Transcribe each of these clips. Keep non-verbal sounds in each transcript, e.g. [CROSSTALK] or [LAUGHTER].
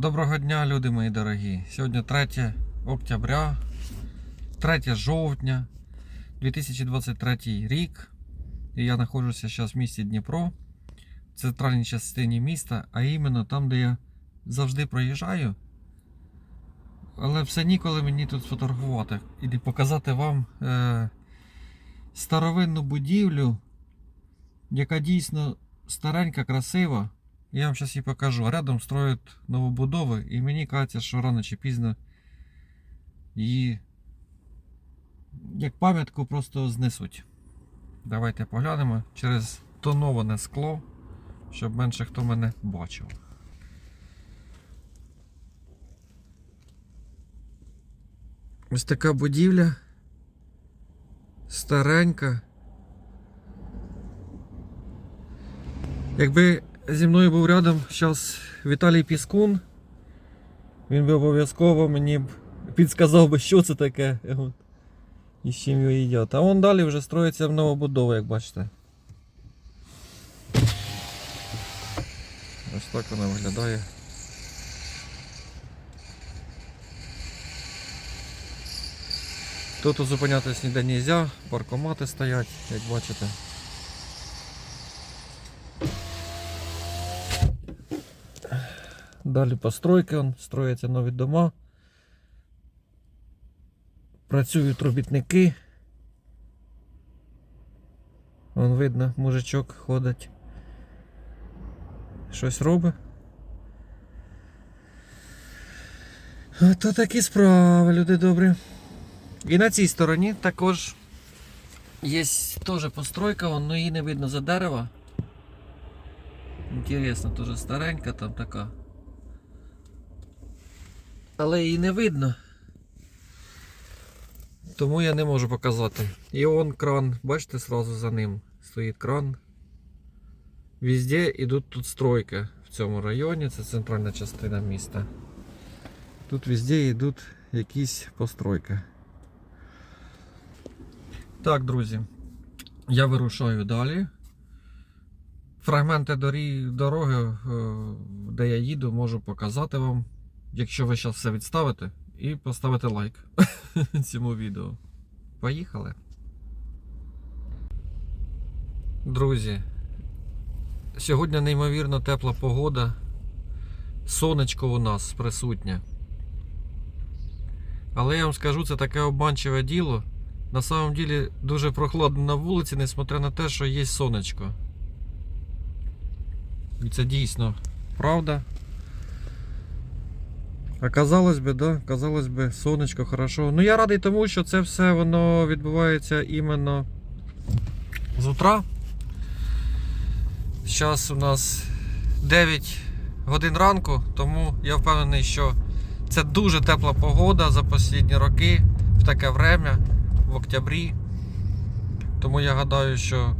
Доброго дня, люди мої дорогі. Сьогодні 3 октября, 3 жовтня 2023 рік. І я знаходжуся зараз в місті Дніпро, в центральній частині міста, а іменно там, де я завжди проїжджаю. Але все ніколи мені тут сфотографувати і показати вам е, старовинну будівлю, яка дійсно старенька, красива. Я вам зараз її покажу. Рядом строять новобудови, і мені кажеться, що рано чи пізно її як пам'ятку просто знесуть. Давайте поглянемо через тоноване скло, щоб менше хто мене бачив. Ось така будівля. Старенька. Якби зі мною був рядом зараз Віталій Піскун, він би обов'язково мені б підсказав би, що це таке і з чим його їдять. А вон далі вже строїться в новобудову, як бачите. Ось так вона виглядає. Тут зупинятись ніде не можна, паркомати стоять, як бачите. Далі постройки, он, строяться нові дома. Працюють робітники. Вон видно, мужичок ходить. Щось робить. Ото такі справи, люди добрі. І на цій стороні також є теж постройка, вон, но її не видно за дерева. Інтересно, теж старенька там така. Але її не видно. Тому я не можу показати. І он кран, бачите, сразу за ним стоїть кран. Везде йдуть тут стройки в цьому районі, це центральна частина міста. Тут везде йдуть якісь постройки. Так, друзі, я вирушаю далі. Фрагменти дороги, е, де я їду, можу показати вам, якщо ви зараз все відставите, і поставите лайк [LAUGHS] цьому відео. Поїхали. Друзі, сьогодні неймовірно тепла погода. Сонечко у нас присутнє. Але я вам скажу, це таке обманчиве діло. На самом деле дуже прохладно на вулиці, несмотря на те, що є сонечко. І це дійсно правда. А казалось би, да, казалось би, сонечко хорошо. Ну я радий тому, що це все воно відбувається іменно з утра. Зараз у нас 9 годин ранку, тому я впевнений, що це дуже тепла погода за останні роки в таке время, в октябрі. Тому я гадаю, що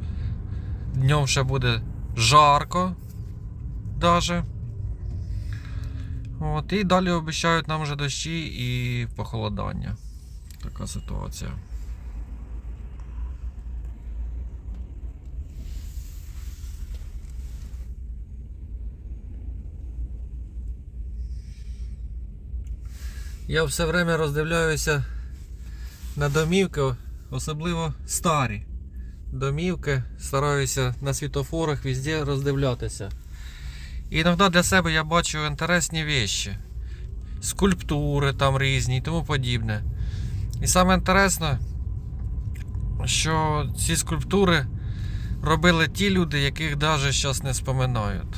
днем ще буде жарко даже. От, і далі обіцяють нам вже дощі і похолодання. Така ситуація. Я все время роздивляюся на домівки, особливо старі домівки. Стараюся на світофорах везде роздивлятися. І іноді для себе я бачу інтересні вещі. Скульптури там різні і тому подібне. І саме інтересно, що ці скульптури робили ті люди, яких навіть зараз не споминають.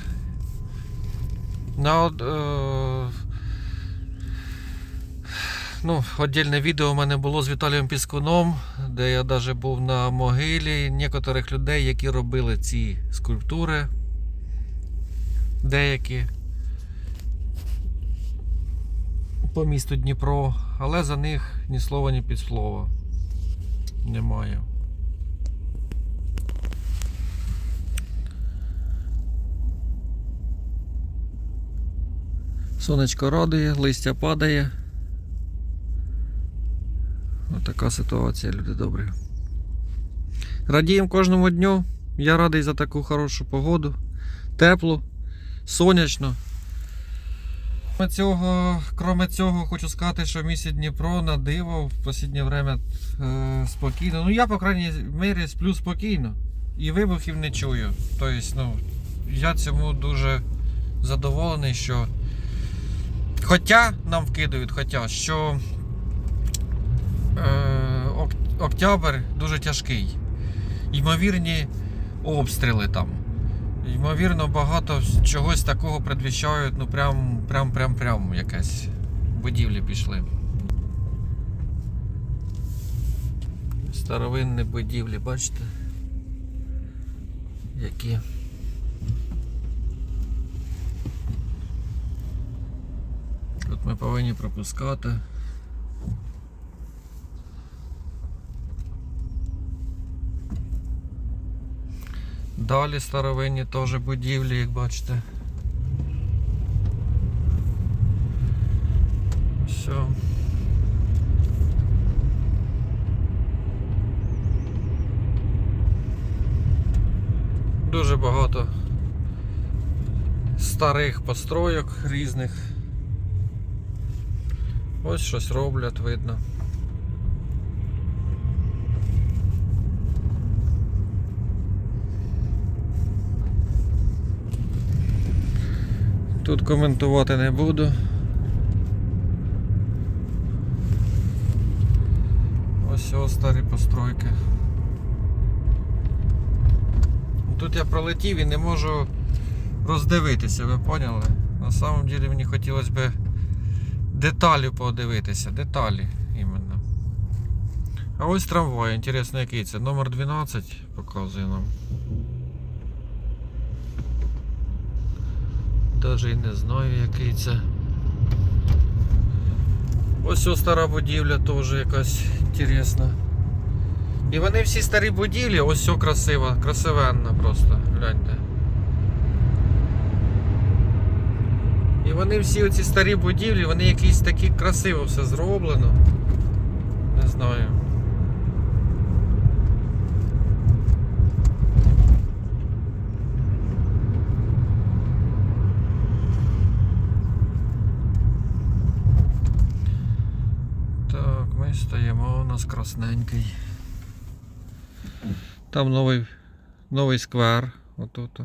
На, од- е, ну, Отдільне відео у мене було з Віталієм Піскуном, де я навіть був на могилі некоторих людей, які робили ці скульптури деякі по місту Дніпро, але за них ні слова, ні півслова немає. Сонечко радує, листя падає. Отака ситуація, люди добрі. Радіємо кожному дню. Я радий за таку хорошу погоду. Тепло сонячно. Кроме цього, кроме цього, хочу сказати, що в місті Дніпро на диво в останнє время е, спокійно. Ну я, по крайній мірі, сплю спокійно. І вибухів не чую. Тобто, ну, я цьому дуже задоволений, що. Хоча нам вкидають, хоча, що е, ок- октябрь дуже тяжкий. Ймовірні обстріли там. Ймовірно, багато чогось такого предвіщають, ну прям, прям, прям, прям якесь. Будівлі пішли. Старовинні будівлі, бачите? Які. Тут ми повинні пропускати. Далі старовинні теж будівлі, як бачите. Все. Дуже багато старих постройок різних. Ось щось роблять, видно. Тут коментувати не буду. Ось ось старі постройки. Тут я пролетів і не можу роздивитися, ви поняли? На самом деле мені хотілося б деталі подивитися, деталі іменно. А ось трамвай, інтересно який це. Номер 12 показує нам. І не знаю який це. Ось ось стара будівля теж якась інтересна. І вони всі старі будівлі, ось все красиво, красивенно просто, гляньте. І вони всі оці старі будівлі, вони якісь такі красиво все зроблено. Не знаю. Так, ми стоїмо, у нас красненький. Там новий, новий сквер. Отут.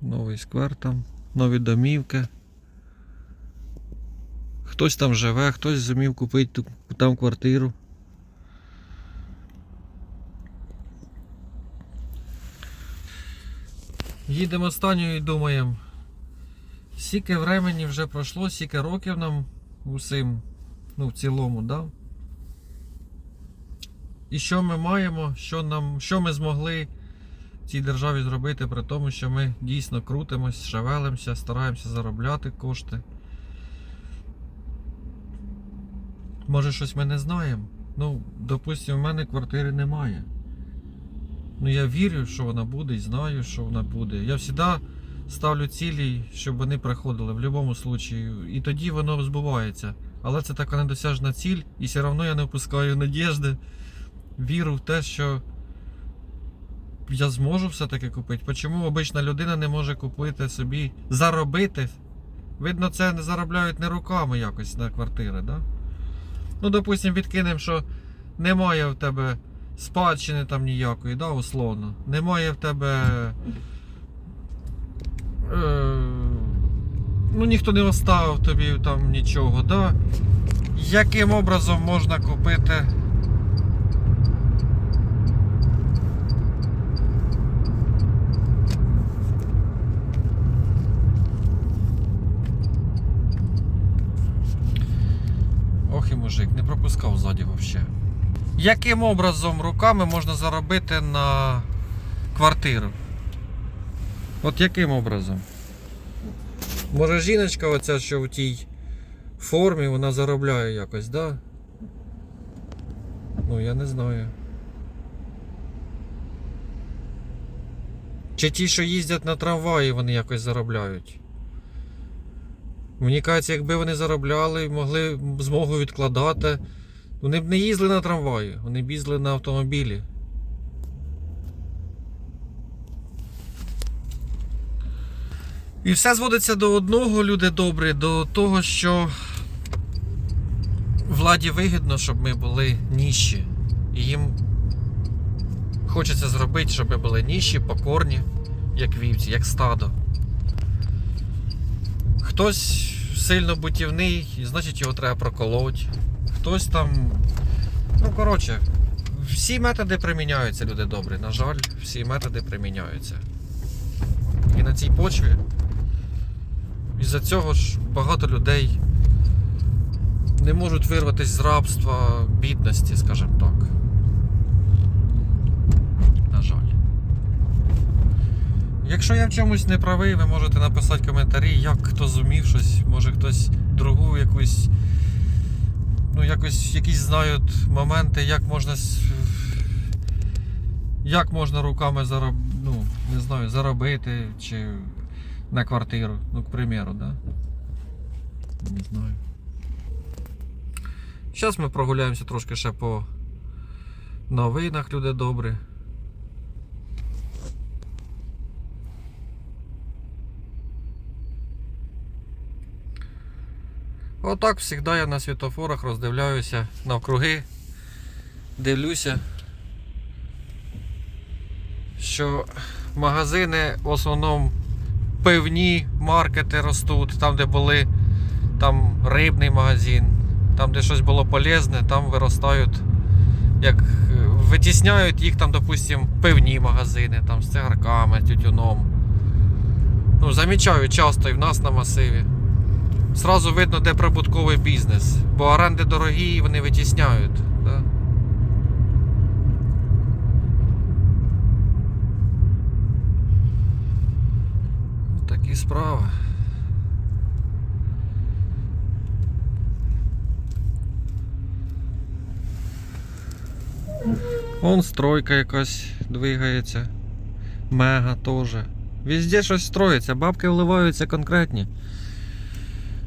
Новий сквер там, нові домівки. Хтось там живе, хтось зумів купити там квартиру. Їдемо останньою і думаємо. Скільки времени вже пройшло, скільки років нам усім, ну в цілому, да? І що ми маємо, що нам, що ми змогли в цій державі зробити, при тому, що ми дійсно крутимось, шевелимося, стараємося заробляти кошти. Може щось ми не знаємо. Ну, допустимо, в мене квартири немає. Ну я вірю, що вона буде і знаю, що вона буде. Я завжди ставлю цілі, щоб вони приходили в будь-якому випадку. І тоді воно збувається. Але це така недосяжна ціль, і все одно я не впускаю надіжди. Віру в те, що я зможу все-таки купити. Чому обична людина не може купити собі, заробити? Видно, це не заробляють не руками якось на квартири, да? Ну, допустимо, відкинемо, що немає в тебе спадщини там ніякої, да, условно. Немає в тебе. Е, ну, ніхто не оставив тобі там нічого, да? Яким образом можна купити. Ох і мужик, не пропускав ззаді взагалі. Яким образом руками можна заробити на квартиру? От яким образом? Може жіночка оця, що в тій формі, вона заробляє якось, да? Ну, я не знаю. Чи ті, що їздять на трамваї, вони якось заробляють? Мені кажеться, якби вони заробляли могли змогу відкладати, вони б не їздили на трамваї, вони б їздили на автомобілі. І все зводиться до одного, люди добрі, до того, що владі вигідно, щоб ми були ніжчі. І їм хочеться зробити, щоб ми були ніжчі, покорні, як вівці, як стадо. Хтось сильно бутівний, і значить його треба проколоти. Хтось там. Ну, коротше, всі методи приміняються, люди добрі. На жаль, всі методи приміняються. І на цій почві. Із-за цього ж багато людей не можуть вирватися з рабства, бідності, скажімо так. На жаль. Якщо я в чомусь не правий, ви можете написати коментарі, як хто зумів щось, може хтось другу якусь. Ну, якось якісь знають моменти, як можна. Як можна руками зароб... ну, не знаю, заробити чи на квартиру, ну, к примеру, да? Не знаю. Зараз ми прогуляємося трошки ще по новинах, люди добрі. Отак завжди я на світофорах роздивляюся навкруги, дивлюся, що магазини в основному пивні маркети ростуть, там, де були там рибний магазин, там, де щось було полезне, там виростають, як витісняють їх там, допустим, пивні магазини, там з цигарками, тютюном. Ну, замічаю часто і в нас на масиві. Сразу видно, де прибутковий бізнес. Бо оренди дорогі і вони витісняють. Да? Такі справи. Вон стройка якась двигається. Мега теж. Везде щось строїться, бабки вливаються конкретні.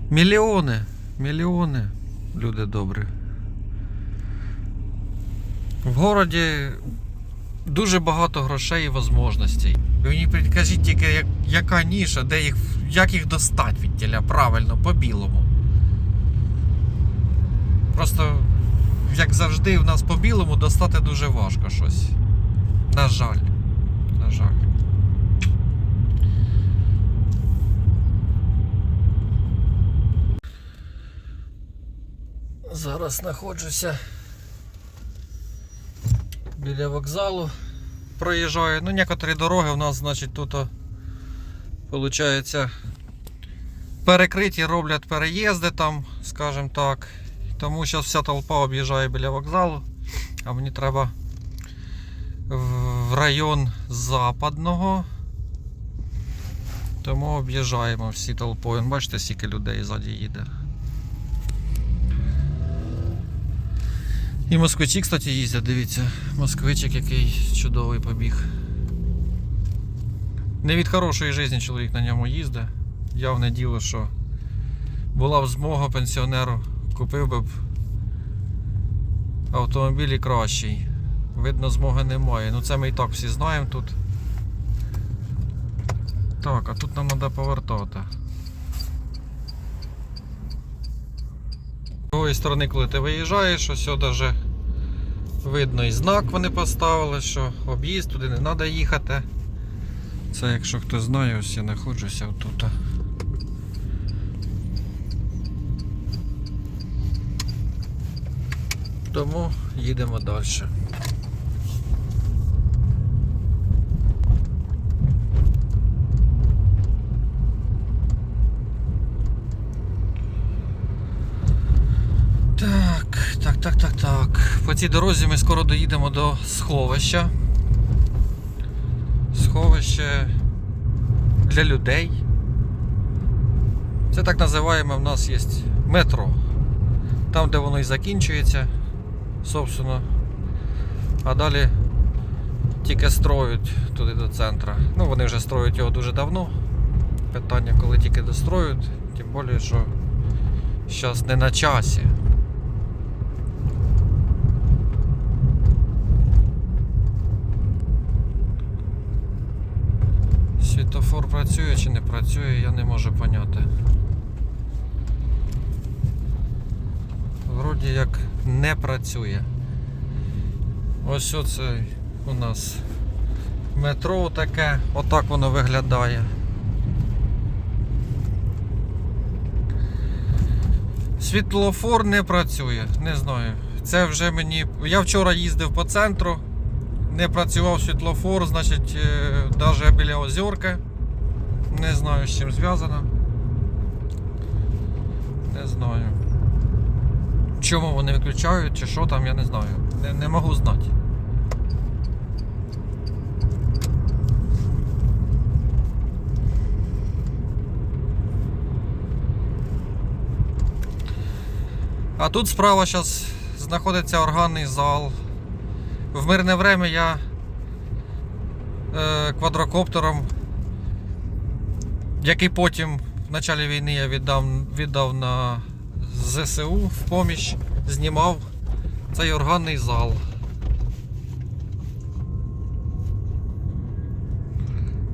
Мільйони, мільйони, люди добрі. В городі дуже багато грошей і можливостей. Ви мені підкажіть тільки, як, яка ніша, де їх, як їх достати від тіля правильно, по-білому. Просто, як завжди, в нас по-білому достати дуже важко щось. На жаль. На жаль. Зараз знаходжуся біля вокзалу. Проїжджаю. Ну, некоторі дороги у нас, значить, тут, виходить, перекриті роблять переїзди там, скажімо так. Тому зараз вся толпа об'їжджає біля вокзалу, а мені треба в район западного. Тому об'їжджаємо всі толпою. Бачите, скільки людей ззаді їде. І москвичі, кстати, їздять, дивіться. Москвичик який чудовий побіг. Не від хорошої житті чоловік на ньому їздить. Явне діло, що була б змога пенсіонеру, купив би б автомобіль і кращий. Видно, змоги немає. Ну це ми і так всі знаємо тут. Так, а тут нам треба повертати. Другої сторони, коли ти виїжджаєш, ось вже видно і знак вони поставили, що об'їзд туди не треба їхати. Це якщо хто знає, ось я знаходжуся отут. Тому їдемо далі. Так, так, так. По цій дорозі ми скоро доїдемо до сховища. Сховище для людей. Це так називаємо, в нас є метро. Там, де воно і закінчується, собственно. А далі тільки строють туди до центра. Ну, вони вже строють його дуже давно. Питання, коли тільки достроють, тим більше, що зараз не на часі. Світофор працює чи не працює, я не можу поняти. Вроді як не працює. Ось оце у нас метро таке, отак воно виглядає. Світлофор не працює, не знаю. Це вже мені. Я вчора їздив по центру, не працював світлофор, значить, навіть біля озерка. Не знаю з чим зв'язано. Не знаю. Чому вони виключають чи що там, я не знаю. Не, не можу знати. А тут справа зараз знаходиться органний зал. В мирне время я е, квадрокоптером, який потім в початку війни я віддав, віддав на ЗСУ в поміч, знімав цей органний зал.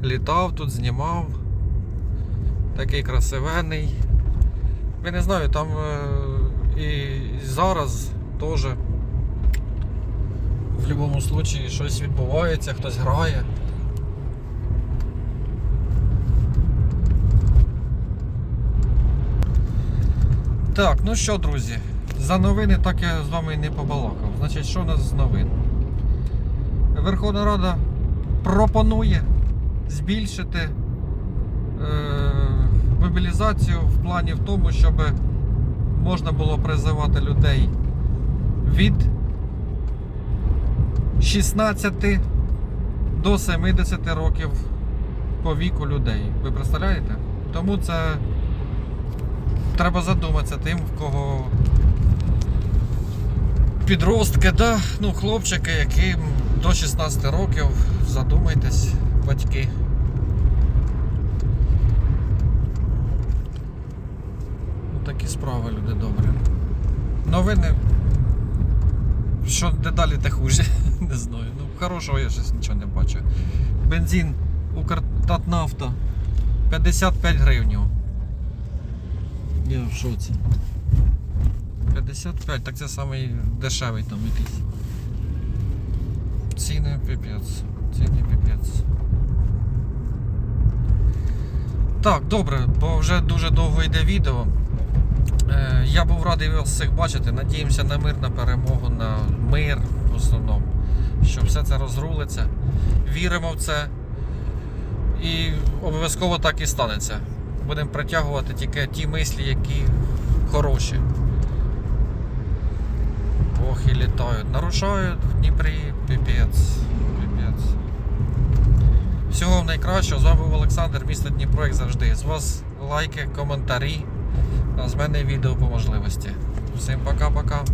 Літав тут, знімав. Такий красивенний. Я не знаю, там е, і зараз теж будь-якому випадку щось відбувається, хтось грає. Так, ну що, друзі, за новини так я з вами не побалакав. Значить, що у нас з новин? Верховна Рада пропонує збільшити е, мобілізацію в плані в тому, щоб можна було призивати людей від 16 до 70 років по віку людей. Ви представляєте? Тому це треба задуматися тим, в кого підростки, да? ну, хлопчики, яким до 16 років, задумайтесь, батьки. Ну, Такі справи, люди добрі. Новини. Що дедалі те хуже, [LAUGHS] не знаю. Ну, хорошого я щось нічого не бачу. Бензин Укртатнафта 55 гривень. Я в шоці. 55, так це самий дешевий там якийсь. Ціни піпець. Ціни піпець. Так, добре, бо вже дуже довго йде відео. Е, Я був радий вас всіх бачити. Надіємося на мир, на перемогу, на мир в основному. Що все це розрулиться. Віримо в це. І обов'язково так і станеться. Будемо притягувати тільки ті мислі, які хороші. Ох, і літають. Нарушають в Дніпрі, піпець. Піпець. Всього найкращого. З вами був Олександр, місто Дніпро, як завжди. З вас лайки, коментарі. З мене відео по можливості. Всім пока-пока.